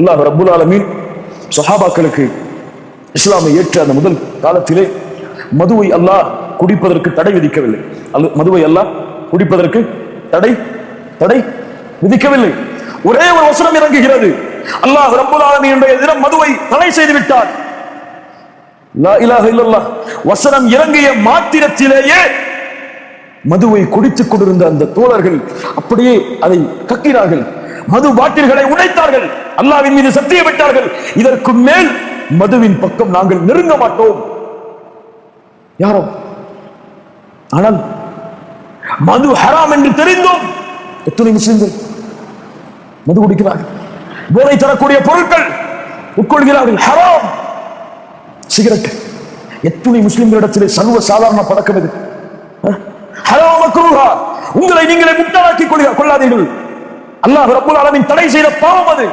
அல்லாஹ் ரபுல் ஆலமீன் சஹாபாக்களுக்கு இஸ்லாமை ஏற்ற அந்த முதல் காலத்திலே மதுவை அல்லாஹ் குடிப்பதற்கு தடை விதிக்கவில்லை. அல்ல மதுவை அல்லாஹ் குடிப்பதற்கு தடை தடை விதிக்கவில்லை. ஒரே ஒரு வசனம் இறங்குகிறது. அல்லாஹ் ரப்புல் ஆலமீனுடைய தினம் மதுவை தடை செய்து விட்டார். வசனம் இறங்கிய மாத்திரத்திலேயே மதுவை குடித்துக் கொண்டிருந்த அந்த தோழர்கள் அப்படியே அதை கக்கினார்கள். மது பாட்டில்களை உடைத்தார்கள். அல்லாவின் மீது சத்தியம் விட்டார்கள் இதற்கு மேல் மதுவின் பக்கம் நாங்கள் நெருங்க மாட்டோம். யாரோ? ஆனால் மது ஹராம் என்று தெரிந்தோம். எத்தனை முஸ்லிம்கள் மது குடிக்கிறார்கள்? போதை தரக்கூடிய பொருட்கள் உட்கொள்கிறார்கள். ஹராம். சிகரெட் எத்தனை முஸ்லிம்களிடத்திலே சர்வ சாதாரண பழக்கம் இது? ஹராம் உங்களை நீங்களே முட்டாளாக்கி கொள்ளாதீர்கள். அல்லாஹ் ரபுல் ஆலமீன் தடை செய்த பாவம் அது.